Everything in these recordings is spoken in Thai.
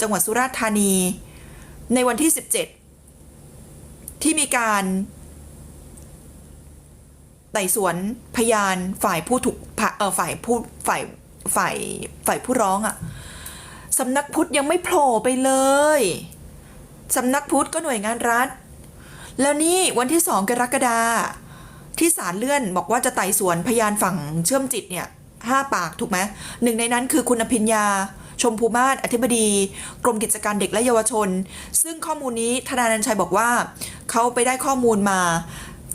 จังหวัดสุราษฎร์ธานี ในวันที่ 17 ที่มีการไต่สวนพยานฝ่ายผู้ถูกเออฝ่ายผู้ฝ่ายฝ่ายฝ่ายผู้ร้องอะสำนักพุทธยังไม่โผล่ไปเลยสำนักพุทธก็หน่วยงานรัฐ แล้วนี่วันที่สองกรกฎาที่ศาลเลื่อนบอกว่าจะไต่สวนพยานฝั่งเชื่อมจิตเนี่ย ห้าปากถูกไหมหนึ่งในนั้นคือคุณอภิญญาชมพูมาศอธิบดี กรมกิจการเด็กและเยาวชน ซึ่งข้อมูลนี้ธนานันชัยบอกว่า เขาไปได้ข้อมูลมา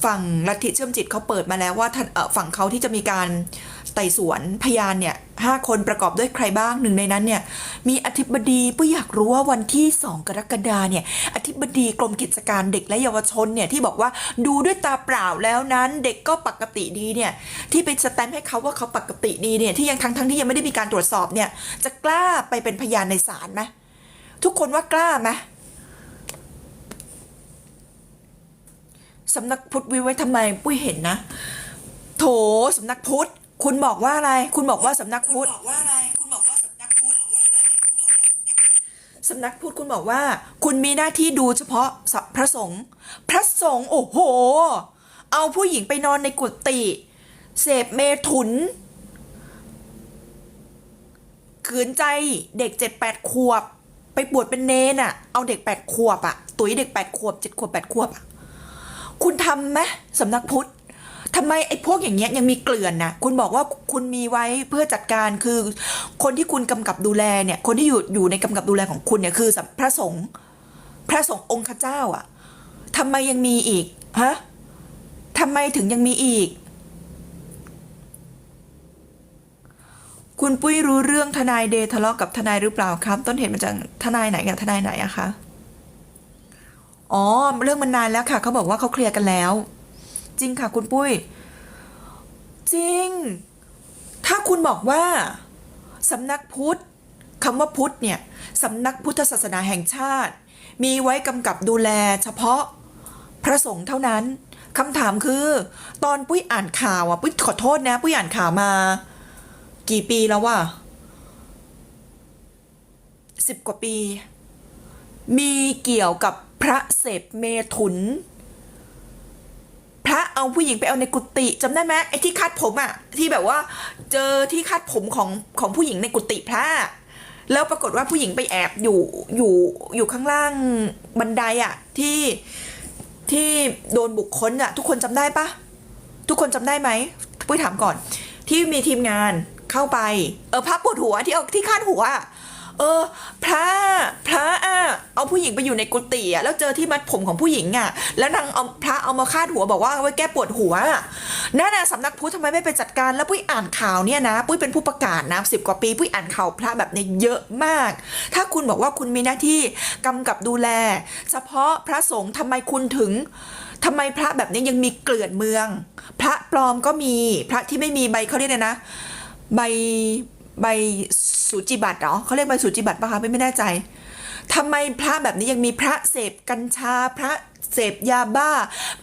ฝั่งลัทธิเชื่อมจิตเขาเปิดมาแล้วว่าฝั่งเขาที่จะมีการ ไต่สวนพยานเนี่ยห้าคนประกอบด้วยใครบ้างหนึ่งในนั้นเนี่ยมีอธิบดีปุ้ยอยากรู้ว่าวันที่2กรกฎาเนี่ยอธิบดีกรมกิจการเด็กและเยาวชนเนี่ยที่บอกว่าดูด้วยตาเปล่าแล้วนั้น เด็กก็ปกติดีเนี่ยที่ไปสแตมป์ให้เขาว่าเขาปกติดีเนี่ยที่ยังทั้งทั้งที่ยังไม่ได้มีการตรวจสอบเนี่ยจะกล้าไปเป็นพยานในศาลไหมทุกคนว่ากล้าไหมสำนักพุทธวิไว้ทำไมปุ้ยเห็นนะ โถสำนักพุทธ คุณบอกว่าอะไรคุณบอกว่าสำนักพุทธบอกว่าอะไร คุณบอกว่าสำนักพุทธสำนักพุทธคุณบอกว่า คุณมีหน้าที่ดูเฉพาะพระสงฆ์พระสงฆ์โอ้โห เอาผู้หญิงไปนอนในกุฏิเสพเมถุน ขืนใจเด็กเจ็ดแปดขวบ ไปบวชเป็นเนนอะเอาเด็กแปดขวบอะตุ๋ยเด็กแปดขวบเจ็ดขวบแปดขวบอะคุณทำไหมสำนักพุทธ ทำไมไอ้พวกอย่างเงี้ยยังมีเกลื่อนนะคุณบอกว่าคุณมีไว้เพื่อจัดการคือ คนที่คุณกำกับดูแลเนี่ย คนที่อยู่อยู่ในกำกับดูแลของคุณเนี่ยคือพระสงฆ์พระสงฆ์องค์ข้าเจ้าอะทำไมยังมีอีกฮะทำไมถึงยังมีอีก คุณปุ้ยรู้เรื่องทนายเดทะเลาะกับทนายหรือเปล่าครับ ต้นเหตุมาจากทนายไหนกับทนายไหนอะคะอ๋อเรื่องมันนานแล้วค่ะเขาบอกว่าเขาเคลียร์กันแล้ว จริงค่ะคุณปุ้ย จริง ถ้าคุณบอกว่าสำนักพุทธคำว่าพุทธเนี่ยสำนักพุทธศาสนาแห่งชาติ มีไว้กำกับดูแลเฉพาะพระสงฆ์เท่านั้นคำถามคือ ตอนปุ้ยอ่านข่าวอะปุ้ยขอโทษนะ ปุ้ยอ่านข่าวมา กี่ปีแล้ววะสิบกว่าปี มีเกี่ยวกับพระเสพเมถุน พระเอาผู้หญิงไปเอาในกุฏิจำได้ไหมไอ้ที่คาดผมอะที่แบบว่า เจอที่คาดผมของของผู้หญิงในกุฏิพระแล้วปรากฏว่าผู้หญิงไปแอบอยู่อยู่อยู่ข้างล่างบันไดอะที่ที่โดนบุกค้นอะทุกคนจำได้ปะทุกคนจำได้ไหมปุ้ยถามก่อน ที่มีทีมงานเข้าไป เออพระปวดหัวที่เอาที่คาดหัวอะ เออ พระพระอะเอาผู้หญิงไปอยู่ในกุฏิอะแล้วเจอที่มัดผมของผู้หญิงอะ แล้วนางเอาพระเอามาคาดหัวบอกว่าเอาไว้แก้ปวดหัวอะนั่นนะสำนักพุทธทำไมไม่ไปจัดการแล้วปุ้ยอ่านข่าวเนี่ยนะปุ้ยเป็นผู้ประกาศนะสิบกว่าปีปุ้ยอ่านข่าวพระแบบเนี้ยเยอะมาก ถ้าคุณบอกว่าคุณมีหน้าที่กำกับดูแล เฉพาะพระสงฆ์ทำไมคุณถึงทำไมพระแบบนี้ยังมีเกลื่อนเมือง พระปลอมก็มีพระที่ไม่มีใบเขาเรียกนะใบ ใบสูจิบัตรเหรอเขาเรียกใบสูจิบัตรปะคะไม่ไม่แน่ใจทำไมพระแบบนี้ยังมีพระเสพกัญชา พระเสพยาบ้า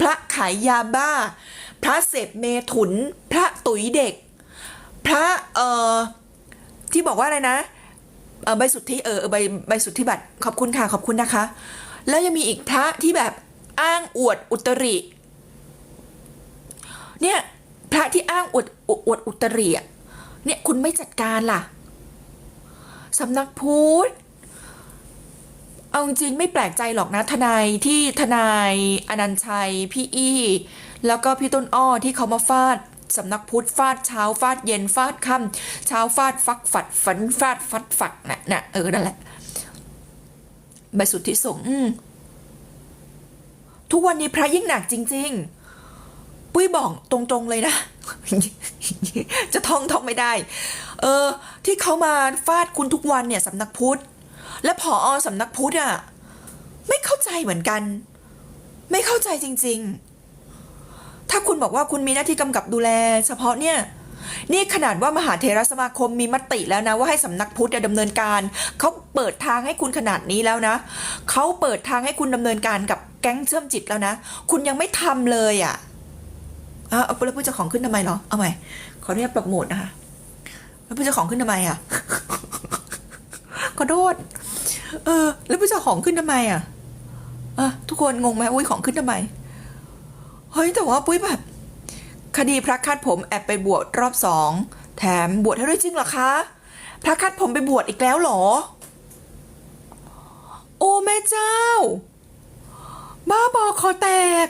พระขายยาบ้า พระเสพเมถุน พระตุ๋ยเด็ก พระเอ่อที่บอกว่าอะไรนะเออใบสุทธิเออใบใบสุทธิบัตรขอบคุณค่ะขอบคุณนะคะ แล้วยังมีอีกพระที่แบบอ้างอวดอุตริ เนี่ยพระที่อ้างอวดอวดอุตริอะ เนี่ยคุณไม่จัดการล่ะสำนักพุทธเอาจริงไม่แปลกใจหรอกนะทนายที่ทนายอนันชัย พี่อี้ แล้วก็พี่ต้นอ้อที่เขามาฟาดสำนักพุทธฟาดเช้าฟาดเย็นฟาดค่ำเช้าฟาดฟักฝัดฝันฟาดฟัดฝักน่ะน่ะเออนั่นแหละใบสุทธิสงฆ์อืมทุกวันนี้พระยิ่งหนักจริง ๆ ปุ้ยบอกตรงๆเลยนะ จะท่องท่องไม่ได้ เออ ที่เขามาฟาดคุณทุกวันเนี่ยสำนักพุทธ และผออสำนักพุทธอะ ไม่เข้าใจเหมือนกัน ไม่เข้าใจจริง ๆ ถ้าคุณบอกว่าคุณมีหน้าที่กำกับดูแล เฉพาะเนี่ย นี่ขนาดว่ามหาเทรสมาคมมีมติแล้วนะ ว่าให้สำนักพุทธเนี่ยดำเนินการ เขาเปิดทางให้คุณขนาดนี้แล้วนะ เขาเปิดทางให้คุณดำเนินการกับแก๊งเชื่อมจิตแล้วนะ คุณยังไม่ทำเลยอะ อะเอาแล้วพูดเจ้าของขึ้นทำไมเหรอ เอาใหม่ ขออนุญาตปรับโหมดนะคะ แล้วปุ้ยจะของขึ้นทำไมอะ ขอโทษ เออ แล้วปุ้ยจะของขึ้นทำไมอะอะทุกคนงงไหมอุ้ยของขึ้นทำไม เฮ้ยแต่ว่าปุ้ยแบบ คดีพระคาดผมแอบไปบวชรอบสอง แถมบวชให้ด้วยจริงเหรอคะ พระคาดผมไปบวชอีกแล้วหรอ โอ้แม่เจ้า บ้าบอคอแตก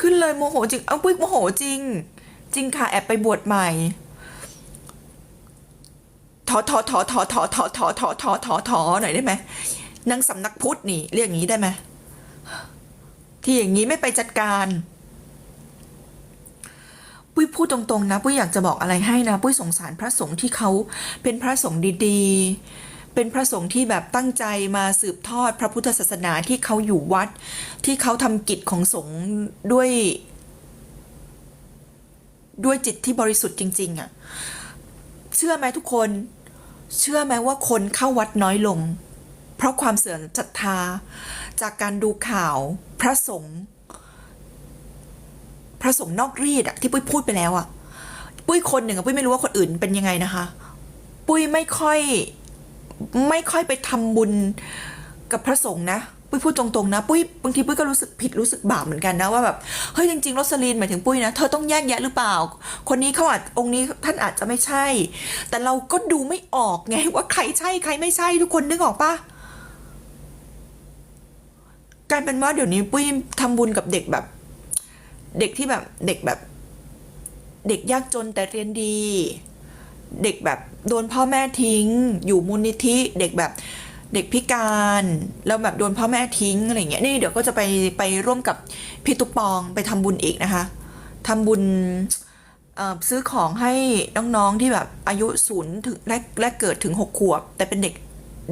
ขึ้นเลยโมโหจริง เอาปุ้ยโมโหจริง จริงค่ะแอบไปบวชใหม่ถอถอถอถอถอถอถอถอถอถอถอหน่อยได้ไหมนางสำนักพุทธนี่ เรียกอย่างนี้ได้ไหมที่อย่างนี้ไม่ไปจัดการปุ้ยพูดตรงๆนะปุ้ยอยากจะบอกอะไรให้นะปุ้ยสงสารพระสงฆ์ที่เขาเป็นพระสงฆ์ดีๆ เป็นพระสงฆ์ที่แบบตั้งใจมาสืบทอดพระพุทธศาสนาที่เขาอยู่วัด ที่เขาทำกิจของสงฆ์ด้วย ด้วยจิตที่บริสุทธิ์จริง ๆอะ่ะเชื่อไหมทุกคน เชื่อไหมว่าคนเข้าวัดน้อยลง เพราะความเสื่อมศรัทธา จากการดูข่าวพระสงฆ์พระสงฆ์นอกรีดอะที่ปุ้ยพูดไปแล้วอะปุ้ยคนหนึ่งอะปุ้ยไม่รู้ว่าคนอื่นเป็นยังไงนะคะ ปุ้ยไม่ค่อย ไม่ค่อยไปทำบุญกับพระสงฆ์นะปุ้ยพูดตรงๆนะปุ้ยบางทีปุ้ยก็รู้สึกผิดรู้สึกบาปเหมือนกันนะว่าแบบเฮ้ยจริงๆโรสลีนหมายถึงปุ้ยนะเธอต้องแยกแยะหรือเปล่า คนนี้เขาอาจองค์นี้ท่านอาจจะไม่ใช่ แต่เราก็ดูไม่ออกไงว่าใครใช่ใครไม่ใช่ทุกคนนึกออกปะการเป็นว่าเดี๋ยวนี้ปุ้ยทำบุญกับเด็กแบบ เด็กที่แบบเด็กแบบ เด็กยากจนแต่เรียนดี เด็กแบบ โดนพ่อแม่ทิ้ง อยู่มูลนิธิเด็กแบบเด็กพิการแล้วแบบโดนพ่อแม่ทิ้งอะไรเงี้ยนี่เดี๋ยวก็จะไปไปร่วมกับพี่ตุ๊กปองไปทำบุญอีกนะคะทำบุญซื้อของให้น้องๆที่แบบอายุศูนย์ถึงแรกแรกเกิดถึงหกขวบ แต่เป็นเด็ก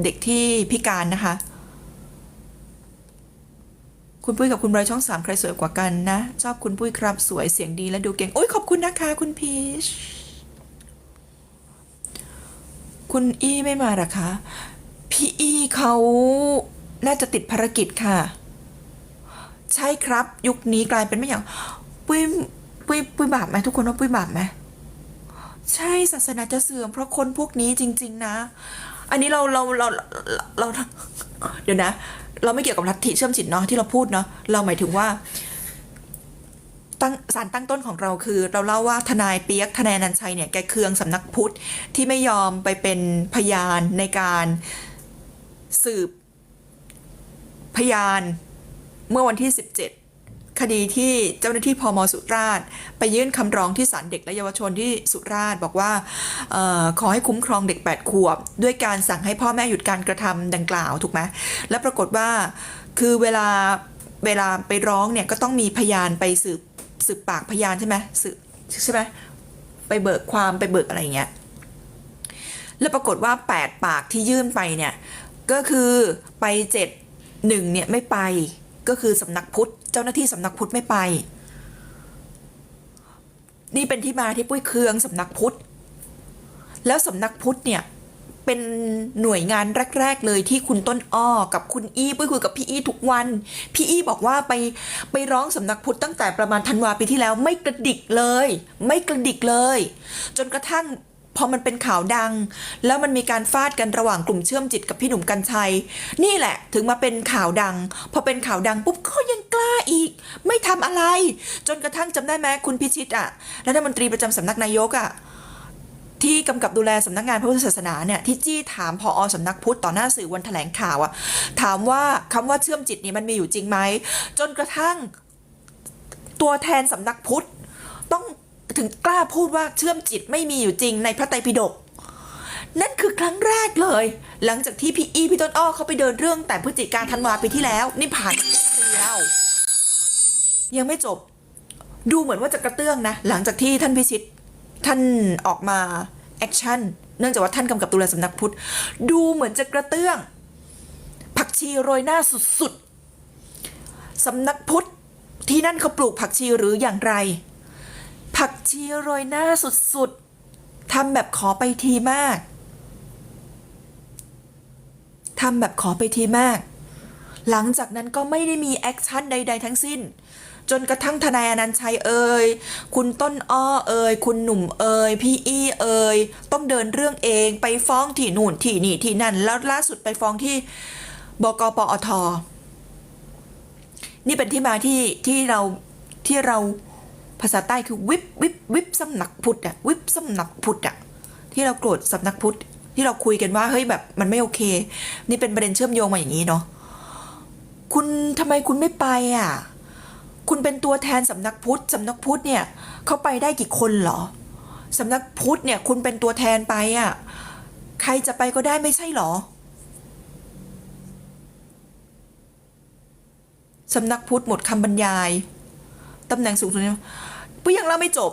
เด็กที่พิการนะคะ คุณปุ้ยกับคุณไบรช่องสามใครสวยกว่ากันนะ ชอบคุณปุ้ยครับสวยเสียงดีและดูเก่งโอ้ยขอบคุณนะคะ คุณพีช คุณอี้ไม่มาหรอคะ พี่อี้เขาน่าจะติดภารกิจค่ะ ใช่ครับ ยุคนี้กลายเป็นไม่อย่าง ปุ้ยปุ้ยปุ้ยบาปไหมทุกคนว่าปุ้ยบาปไหมใช่ศาสนาจะเสื่อมเพราะคนพวกนี้จริง ๆ นะ อันนี้เราเราเราเรา เดี๋ยวนะ เราไม่เกี่ยวกับลัทธิเชื่อมจิตเนาะที่เราพูดเนาะเราหมายถึงว่า ตั้งสารตั้งต้นของเราคือ เราเล่าว่าทนายเปียกทนายนันชัยเนี่ยแกเคืองสำนักพุทธที่ไม่ยอมไปเป็นพยานในการสืบพยานเมื่อวันที่ 17 คดีที่เจ้าหน้าที่พมสุราษฎร์ไปยื่นคำร้องที่ศาลเด็กและเยาวชนที่สุราษฎร์บอกว่าออขอให้คุ้มครองเด็ก 8 ขวบ ด้วยการสั่งให้พ่อแม่หยุดการกระทำดังกล่าวถูกไหมและปรากฏว่าคือเวลาเวลาไปร้องเนี่ยก็ต้องมีพยานไปสืบ สืบปากพยานใช่ไหมสืบใช่ไหมไปเบิกความไปเบิกอะไรเงี้ยแล้วปรากฏว่า 8 ปากที่ยื่นไปเนี่ยก็คือไปเจ็ดหนึ่งเนี่ยไม่ไปก็คือสำนักพุทธเจ้าหน้าที่สำนักพุทธไม่ไป นี่เป็นที่มาที่ปุ้ยเคืองสำนักพุทธแล้วสำนักพุทธเนี่ย เป็นหน่วยงานแรก ๆ เลยที่คุณต้นอ้อกับคุณอี้ปุ้ยคุยกับพี่อี้ทุกวัน พี่อี้บอกว่าไปไปร้องสำนักพุทธตั้งแต่ประมาณธันวาปีที่แล้วไม่กระดิกเลย ไม่กระดิกเลย จนกระทั่งพอมันเป็นข่าวดัง แล้วมันมีการฟาดกันระหว่างกลุ่มเชื่อมจิตกับพี่หนุ่มกัญชัย นี่แหละถึงมาเป็นข่าวดัง พอเป็นข่าวดังปุ๊บก็ยังกล้าอีก ไม่ทำอะไร จนกระทั่งจำได้ไหมคุณพิชิตอะรัฐมนตรีประจำสำนักนายกอะ ที่กำกับดูแลสำนักงานพระพุทธศาสนาเนี่ยที่จี้ถามพออสำนักพุทธต่อหน้าสื่อวันแถลงข่าวอะถามว่าคำว่าเชื่อมจิตนี่มันมีอยู่จริงไหมจนกระทั่งตัวแทนสำนักพุทธต้องถึงกล้าพูดว่าเชื่อมจิตไม่มีอยู่จริงในพระไตรปิฎกนั่นคือครั้งแรกเลย หลังจากที่พี่อีพี่ต้นอ้อเขาไปเดินเรื่องแต่พฤศจิกาธันวาปีที่แล้ว นี่ผ่านมาปีแล้วยังไม่จบ ดูเหมือนว่าจะกระเตื้องนะ หลังจากที่ท่านพิชิต ท่านออกมาแอคชั่นเนื่องจากว่าท่านกำกับดูแลสำนักพุทธ ดูเหมือนจะกระเตื้อง ผักชีโรยหน้าสุดๆสำนักพุทธที่นั่นเขาปลูกผักชีหรืออย่างไร ผักชีโรยหน้าสุดๆทำแบบขอไปทีมากทำแบบขอไปทีมาก หลังจากนั้นก็ไม่ได้มีแอคชั่นใด ๆ ทั้งสิ้น จนกระทั่งทนายอนันชัยเอ่ยคุณต้นอ้อเอ่ยคุณหนุ่มเอ่ยพี่อี้เอ่ยต้องเดินเรื่องเองไปฟ้องที่นู่นที่นี่ที่นั่น แล้วล่าสุดไปฟ้องที่บกปอทนี่เป็นที่มาที่ที่เราที่เราภาษาใต้คือวิบวิบวิบสำนักพุทธอะวิบสำนักพุทธอะที่เราโกรธสำนักพุทธที่เราคุยกันว่าเฮ้ยแบบมันไม่โอเค นี่เป็นประเด็นเชื่อมโยงมาอย่างนี้เนาะคุณทำไมคุณไม่ไปอะ คุณเป็นตัวแทนสำนักพุทธสำนักพุทธเนี่ยเขาไปได้กี่คนเหรอสำนักพุทธเนี่ยคุณเป็นตัวแทนไปอะใครจะไปก็ได้ไม่ใช่เหรอสำนักพุทธหมดคำบรรยายตำแหน่งสูงสุดเนี่ยปุ๊ยังเล่าไม่จบ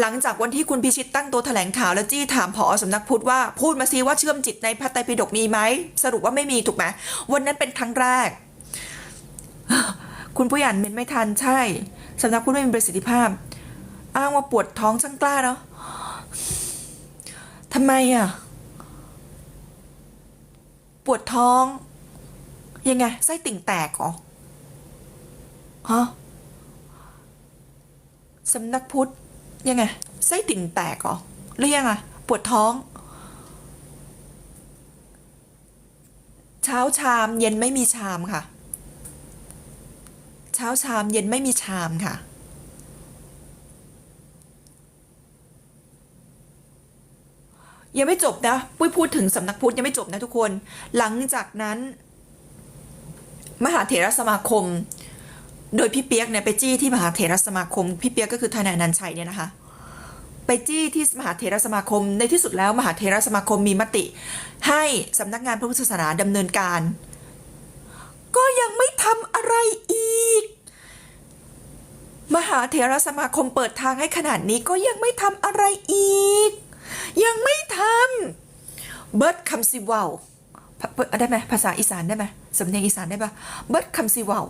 หลังจากวันที่คุณพิชิตตั้งตัวแถลงข่าวแล้วจี้ถามผอสำนักพุทธว่าพูดมาซิว่าเชื่อมจิตในพระไตรปิฎกมีไหมสรุปว่าไม่มีถูกไหมวันนั้นเป็นครั้งแรก คุณผู้อ่านเมนไม่ทันใช่สำนักพุทธไม่มีประสิทธิภาพ อ้างว่าปวดท้องช่างกล้าเนาะทำไมอะ ปวดท้อง ยังไงไส้ติ่งแตกเหรอฮะสำนักพุทธยังไงไส้ติ่งแตกเหรอหรือยังอะปวดท้อง เช้าชามเย็นไม่มีชามค่ะ เช้าชามเย็นไม่มีชามค่ะ ยังไม่จบนะปุ้ยพูดถึงสำนักพุทธยังไม่จบนะทุกคน หลังจากนั้น มหาเถรสมาคม โดยพี่เปียกเนี่ยไปจี้ที่มหาเถรสมาคม พี่เปียกก็คือทนายอนันชัยเนี่ยนะคะไปจี้ที่มหาเถรสมาคมในที่สุดแล้วมหาเถรสมาคมมีมติ ให้สำนักงานพระพุทธศาสนาดำเนินการ ก็ยังไม่ทำอะไรอีก มหาเถรสมาคมเปิดทางให้ขนาดนี้ก็ยังไม่ทำอะไรอีก ยังไม่ทำเบิร์ดคำสิเวาวได้ไหมภาษาอีสานได้ไหมสำเนียงอีสานได้ปะเบิร์ดคำสิเวาว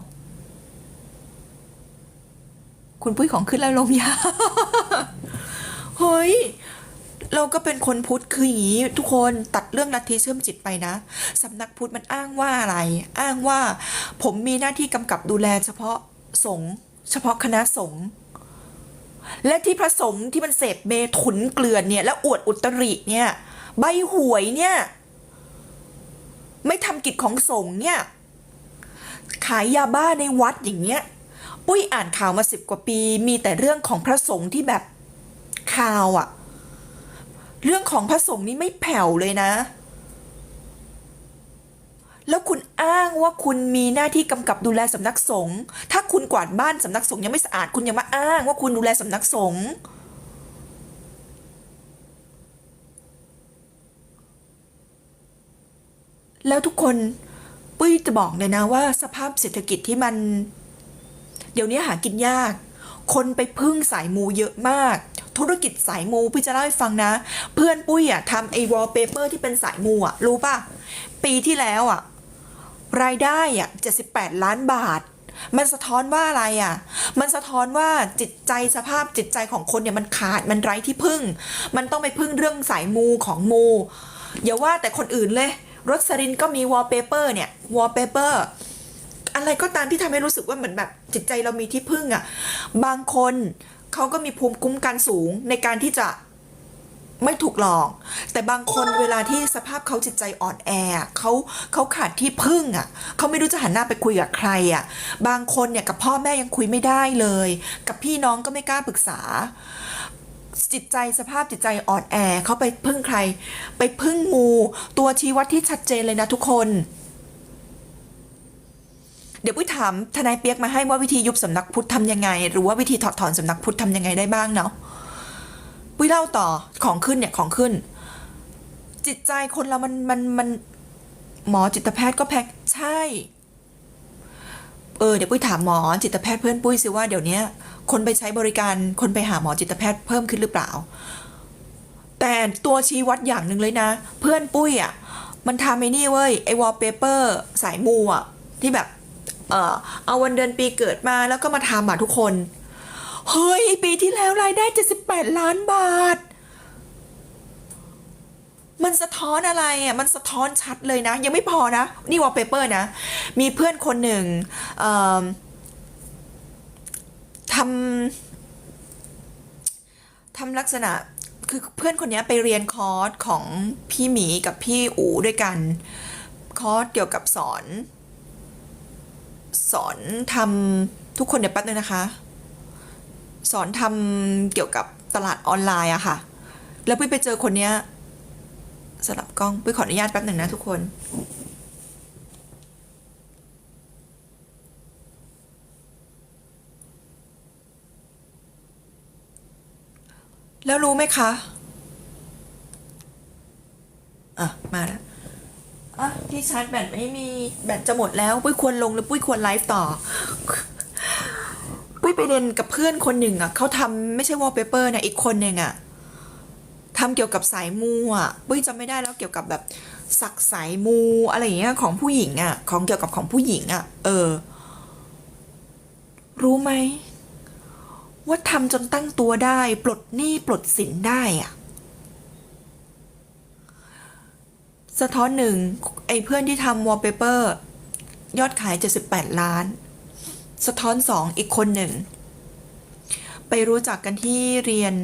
คุณปุ้ยของขึ้นแล้วลงยา เฮ้ย เราก็เป็นคนพุทธคืออย่างนี้ทุกคนตัดเรื่องลัทธิเชื่อมจิตไปนะสำนักพุทธมันอ้างว่าอะไร อ้างว่าผมมีหน้าที่กำกับดูแลเฉพาะสงฆ์เฉพาะคณะสงฆ์และที่พระสงฆ์ที่มันเสพเมถุนเกลือนเนี่ย แล้วอวดอุตริเนี่ย ใบหวยเนี่ย ไม่ทำกิจของสงฆ์เนี่ย ขายยาบ้าในวัดอย่างเงี้ย ปุ้ยอ่านข่าวมาสิบกว่าปี มีแต่เรื่องของพระสงฆ์ที่แบบข่าวอะ เรื่องของพระสงฆ์นี่ไม่แผ่วเลยนะ แล้วคุณอ้างว่าคุณมีหน้าที่กำกับดูแลสำนักสงฆ์ถ้าคุณกวาดบ้านสำนักสงฆ์ยังไม่สะอาด คุณยังมาอ้างว่าคุณดูแลสำนักสงฆ์แล้วทุกคนปุ้ยจะบอกเลยนะว่า สภาพเศรษฐกิจที่มัน เดี๋ยวนี้หากินยาก คนไปพึ่งสายมูเยอะมาก ธุรกิจสายมูพี่จะเล่าให้ฟังนะ เพื่อนปุ้ยอะทำไอ้วอลเปเปอร์ที่เป็นสายมูอะรู้ป่ะ ปีที่แล้วอะ รายได้อะ78ล้านบาท มันสะท้อนว่าอะไรอะ มันสะท้อนว่าจิตใจสภาพจิตใจของคนเนี่ยมันขาดมันไร้ที่พึ่ง มันต้องไปพึ่งเรื่องสายมูของมูอย่าว่าแต่คนอื่นเลยรสรินก็มีวอลเปเปอร์เนี่ยวอลเปเปอร์อะไรก็ตามที่ทำให้รู้สึกว่าเหมือนแบบจิตใจเรามีที่พึ่งอะ่ะ บางคน เขาก็มีภูมิคุ้มกันสูงในการที่จะไม่ถูกหลอก แต่บางคนเวลาที่สภาพเขาจิตใจอ่อนแอเขาเขาขาดที่พึ่งอะ่ะเขาไม่รู้จะหันหน้าไปคุยกับใครอะ่ะ บางคนเนี่ยกับพ่อแม่ยังคุยไม่ได้เลย กับพี่น้องก็ไม่กล้าปรึกษา จิตใจสภาพจิตใจอ่อนแอเขาไปพึ่งใคร ไปพึ่งมูตัวชี้วัดที่ชัดเจนเลยนะทุกคน เดี๋ยวปุ้ยถามทนายเปียกมาให้ว่าวิธียุบสำนักพุทธทำยังไง หรือว่าวิธีถอดถอนสำนักพุทธทำยังไงได้บ้างเนาะปุ้ยเล่าต่อของขึ้นเนี่ยของขึ้น จิตใจคนเรามันมันมันหมอจิตแพทย์ก็แพงใช่ เออเดี๋ยวปุ้ยถามหมอจิตแพทย์เพื่อนปุ้ยสิว่าเดี๋ยวนี้คนไปใช้บริการคนไปหาหมอจิตแพทย์เพิ่มขึ้นหรือเปล่า แต่ตัวชี้วัดอย่างหนึ่งเลยนะ เพื่อนปุ้ยอะมันทำไอ้นี่เว้ยไอ้วอลเปเปอร์สายมูอะที่แบบ เออเอาวันเดือนปีเกิดมาแล้วก็มาทำอะทุกคน เฮ้ย ปีที่แล้วรายได้ 78 ล้านบาท มันสะท้อนอะไรอะมันสะท้อนชัดเลยนะ ยังไม่พอนะ นี่วอลเปเปอร์นะ มีเพื่อนคนหนึ่งทำทำลักษณะคือเพื่อนคนนี้ไปเรียนคอร์สของพี่หมีกับพี่อูด้วยกัน คอร์สเกี่ยวกับสอน สอนทำทุกคนเดี๋ยวแป๊บนึงนะคะ สอนทำเกี่ยวกับตลาดออนไลน์อะค่ะ แล้วปุ้ยไปเจอคนเนี้ยสลับกล้องปุ้ยขออนุญาตแป๊บหนึ่งนะทุกคนแล้วรู้ไหมคะ อะ มาแล้ว อะที่ชาร์จแบตไม่มีแบตจะหมดแล้วปุ้ยควรลงหรือปุ้ยควรไลฟ์ต่อ ปุ้ยไปเรียนกับเพื่อนคนหนึ่งอะเขาทำไม่ใช่วอลเปเปอร์นะอีกคนหนึ่งอะทำเกี่ยวกับสายมูอะปุ้ยจำไม่ได้แล้วเกี่ยวกับแบบสักสายมูอะไรอย่างเงี้ยของผู้หญิงอะ ของเกี่ยวกับของผู้หญิงอะ เออ รู้ไหมว่าทำจนตั้งตัวได้ ปลดหนี้ปลดสินได้อะ สะท้อนหนึ่งไอ้เพื่อนที่ทำวอลเปเปอร์ยอดขาย 78 ล้าน สะท้อนสองอีกคนหนึ่ง ไปรู้จักกันที่เรียน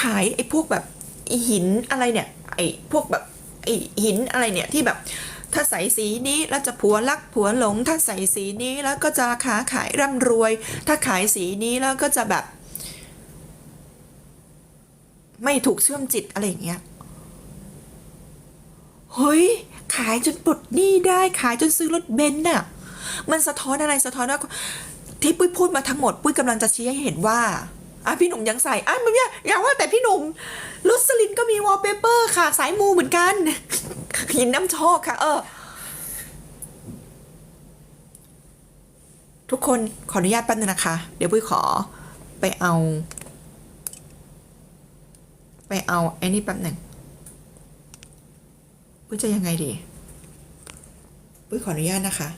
ขายไอ้พวกแบบหินอะไรเนี่ย ไอ้พวกแบบไอ้หินอะไรเนี่ยที่แบบถ้าใส่สีนี้แล้วจะผัวรักผัวหลง ถ้าใส่สีนี้แล้วก็จะค้าขายร่ำรวย ถ้าขายสีนี้แล้วก็จะแบบ ไม่ถูกเชื่อมจิตอะไรอย่างเงี้ยเฮ้ย ขายจนปลดหนี้ได้ขายจนซื้อรถเบนซ์น่ะ มันสะท้อนอะไรสะท้อนว่าที่ปุ้ยพูดมาทั้งหมดปุ้ยกำลังจะชี้ให้เห็นว่าอะพี่หนุ่มยังใส่อะมันเนี่ยอย่าว่าแต่พี่หนุ่มลุสลินก็มีวอลเปเปอร์ค่ะ สายมูเหมือนกันหินน้ำโชคค่ะ เออ ทุกคนขออนุญาตแป๊บนึงนะคะ เดี๋ยวปุ้ยขอไปเอา ไปเอาไอ้นี่แป๊บหนึ่งปุ้ยจะยังไงดีปุ้ยขออนุญาตนะคะ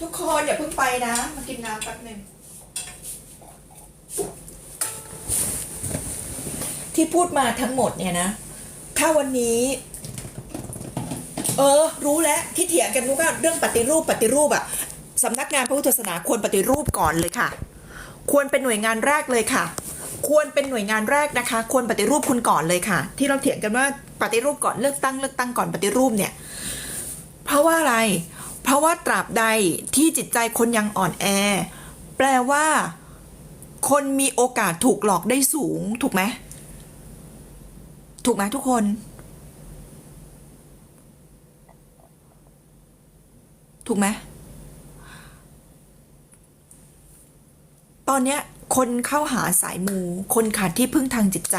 ทุกคนอย่าเพิ่งไปนะ มากินน้ำแป๊บหนึ่งที่พูดมาทั้งหมดเนี่ยนะ ถ้าวันนี้ เออ รู้แล้วที่เถียงกันรู้ก็เรื่องปฏิรูปปฏิรูปอะสำนักงานพระพุทธศาสนาควรปฏิรูปก่อนเลยค่ะ ควรเป็นหน่วยงานแรกเลยค่ะ ควรเป็นหน่วยงานแรกนะคะ ควรปฏิรูปคุณก่อนเลยค่ะ ที่เราเถียงกันว่าปฏิรูปก่อนเลือกตั้งเลือกตั้งก่อนปฏิรูปเนี่ย เพราะว่าอะไร เพราะว่าตราบใดที่จิตใจคนยังอ่อนแอ แปลว่า คนมีโอกาสถูกหลอกได้สูง ถูกไหมถูกไหมทุกคน ถูกไหมตอนเนี้ยคนเข้าหาสายมู คนขาดที่พึ่งทางจิตใจ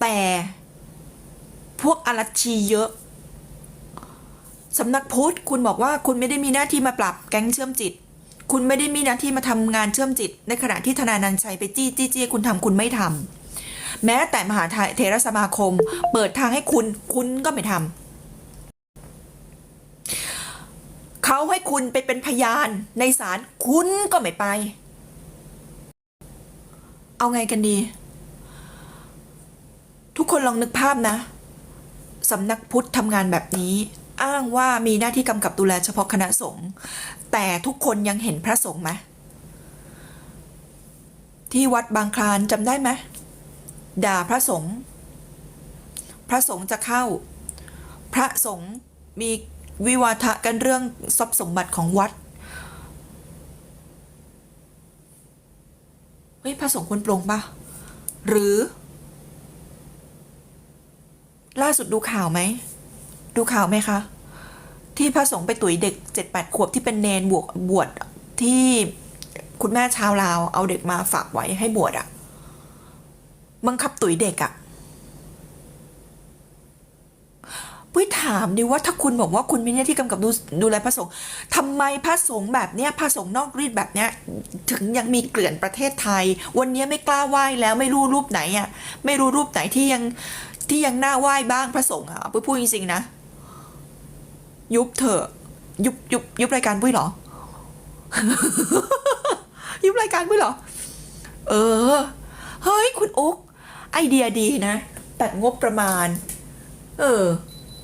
แต่พวกอรัชชีเยอะสำนักพุทธคุณบอกว่าคุณไม่ได้มีหน้าที่มาปรับแก๊งเชื่อมจิต คุณไม่ได้มีหน้าที่มาทำงานเชื่อมจิต ในขณะที่ธนานันชัยไปจี้จี้จี้คุณทำคุณไม่ทำแม้แต่มหาเทรสมาคม เปิดทางให้คุณคุณก็ไม่ทำ เขา ให้คุณไปเป็นพยานในศาลคุณก็ไม่ไป เอาไงกันดี ทุกคนลองนึกภาพนะสำนักพุทธทำงานแบบนี้ อ้างว่ามีหน้าที่กำกับดูแลเฉพาะคณะสงฆ์แต่ทุกคนยังเห็นพระสงฆ์ไหมที่วัดบางคลานจำได้ไหมด่าพระสงฆ์พระสงฆ์จะเข้า พระสงฆ์มี วิวาทะกันเรื่องทรัพย์สมบัติของวัด เฮ้ยพระสงฆ์ควรปลงปะหรือ ล่าสุดดูข่าวไหม ดูข่าวไหมคะ ที่พระสงฆ์ไปตุ๋ยเด็กเจ็ดแปดขวบที่เป็นเนนบวกบวชที่คุณแม่ชาวลาว เอาเด็กมาฝากไว้ให้บวชอะบังคับตุ๋ยเด็กอะ ปุ้ยถามดิว่าถ้าคุณบอกว่าคุณมีหน้าที่กำกับดูดูแลพระสงฆ์ทำไมพระสงฆ์แบบเนี้ยพระสงฆ์นอกรีดแบบเนี้ยถึงยังมีเกลื่อนประเทศไทย วันนี้ไม่กล้าไหว้แล้วไม่รู้รูปไหนอะไม่รู้รูปไหนที่ยังที่ยังน่าไหว้บ้างพระสงฆ์อะปุ้ยพูดจริงๆนะ ยุบเถอะ ยุบยุบยุบรายการปุ้ยเหรอ ยุบรายการปุ้ยเหรอ เออ เฮ้ย คุณอุ๊กไอเดียดีนะ ตัดงบประมาณ เออ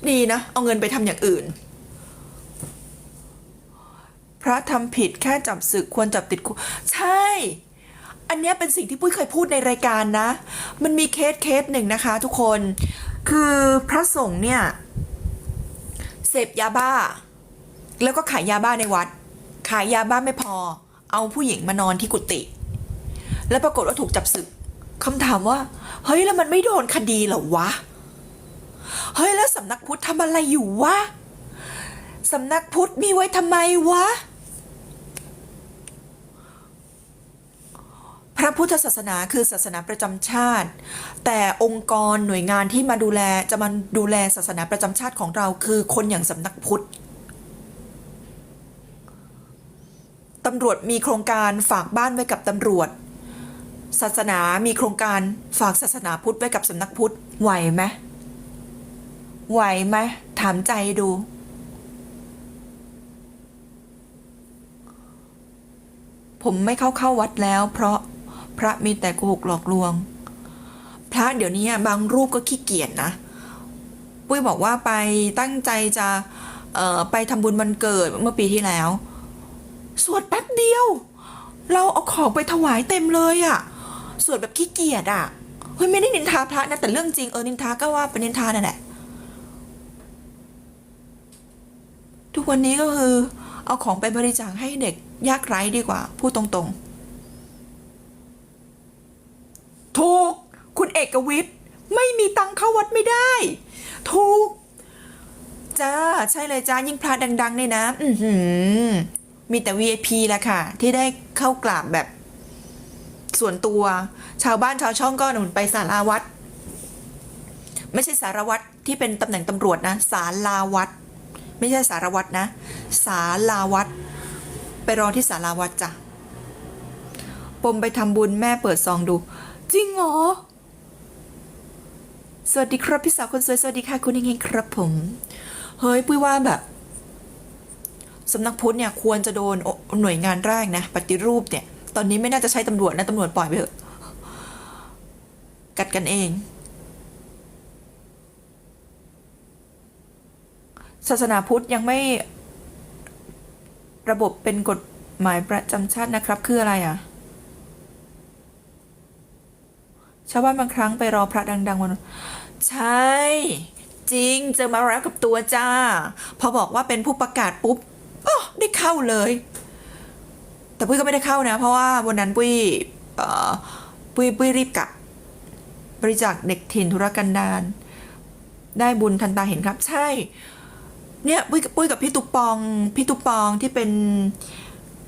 ดีนะ เอาเงินไปทำอย่างอื่น พระทำผิดแค่จับศึกควรจับติดคุกใช่ อันนี้เป็นสิ่งที่ปุ้ยเคยพูดในรายการนะ มันมีเคสเคสหนึ่งนะคะ ทุกคน คือพระสงฆ์เนี่ย เสพยาบ้า แล้วก็ขายยาบ้าในวัด ขายยาบ้าไม่พอ เอาผู้หญิงมานอนที่กุฏิแล้วปรากฏว่าถูกจับศึกคำถามว่า เฮ้ยแล้วมันไม่โดนคดีเหรอวะ เฮ้ยแล้วสำนักพุทธทำอะไรอยู่วะสำนักพุทธมีไว้ทำไมวะ พระพุทธศาสนาคือศาสนาประจำชาติ แต่องค์กรหน่วยงานที่มาดูแลจะมาดูแลศาสนาประจำชาติของเราคือคนอย่างสำนักพุทธตำรวจมีโครงการฝากบ้านไว้กับตำรวจ ศาสนามีโครงการฝากศาสนาพุทธไว้กับสำนักพุทธไหวไหม ไหวไหมถามใจดู ผมไม่เข้าเข้าวัดแล้ว เพราะพระมีแต่โกหกหลอกลวง พระเดี๋ยวนี้บางรูปก็ขี้เกียจนะ ปุ้ยบอกว่าไปตั้งใจจะไปทำบุญวันเกิดเมื่อปีที่แล้ว สวดแป๊บเดียว เราเอาของไปถวายเต็มเลยอะสวดแบบขี้เกียจอะเฮ้ยไม่ได้นินทาพระนะแต่เรื่องจริงเออนินทาก็ว่าเป็นนินทานั่นแหละ ทุกวันนี้ก็คือ เอาของไปบริจาคให้เด็กยากไร้ดีกว่า พูดตรงๆ ถูก คุณเอกวิทย์ ไม่มีตังค์เข้าวัดไม่ได้ ถูก จ้า ใช่เลยจ้ายิ่งพระดัง ๆ เนี่ยนะ อือหือมีแต่ VIP แหละค่ะ ที่ได้เข้ากราบแบบ ส่วนตัว ชาวบ้านชาวช่องก็หนุนไปสาราวัด ไม่ใช่สารวัตรที่เป็นตำแหน่งตำรวจนะ สาราวัด ไม่ใช่สารวัตรนะ สาราวัดไปรอที่สาราวัดจ้ะปมไปทำบุญแม่เปิดซองดู จริงเหรอ สวัสดีครับพี่สาวคนสวยสวัสดีค่ะคุณเฮงๆครับผม เฮ้ยปุ้ยว่าแบบสำนักพุทธเนี่ยควรจะโดนหน่วยงานแรกนะ ปฏิรูปเนี่ย ตอนนี้ไม่น่าจะใช้ตำรวจนะตำรวจปล่อยไปเถอะ กัดกันเอง ศาสนาพุทธยังไม่ระบบเป็นกฎหมายประจำชาตินะครับ คืออะไรอะชาวบ้านบางครั้งไปรอพระดัง ๆ วัน ใช่ จริงเจอมาแล้วกับตัวจ้า พอบอกว่าเป็นผู้ประกาศปุ๊บอ๋อได้เข้าเลย แต่ปุ้ยก็ไม่ได้เข้านะ เพราะว่าวันนั้นปุ้ยปุ้ยปุ้ยรีบกลับบริจาคเด็กถิ่นธุรกันดารได้บุญทันตาเห็นครับ ใช่ เนี่ยปุ้ยกับปุ้ยกับพี่ตุปองพี่ตุปองที่เป็น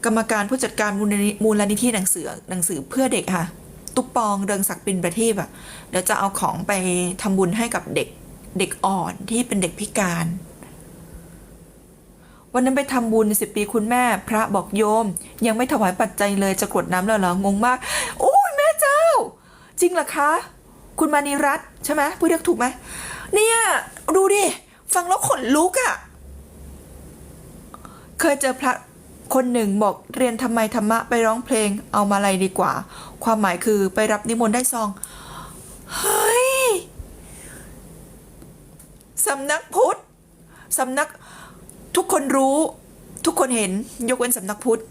กรรมการผู้จัดการมูลนิมูลนิธิหนังสือหนังสือเพื่อเด็กค่ะ ตุปองเรืองศักดิ์ปินประทีปอะเดี๋ยวจะเอาของไปทำบุญให้กับเด็กเด็กอ่อนที่เป็นเด็กพิการ วันนั้นไปทำบุญสิบปีคุณแม่ พระบอกโยม ยังไม่ถวายปัจจัยเลยจะกรวดน้ำแล้วเหรองงมากโอ้ยแม่เจ้า จริงเหรอคะ คุณมานีรัตใช่ไหมพูดเรียกถูกไหมเนี่ยดูดิฟังแล้วขนลุกอะ่ะ เคยเจอพระคนหนึ่งบอกเรียนทำไมธรรมะไปร้องเพลงเอามาอะไรดีกว่า ความหมายคือไปรับนิมนต์ได้ซอง เฮ้ยสำนักพุทธสำนักทุกคนรู้ ทุกคนเห็นยกเว้นสำนักพุทธ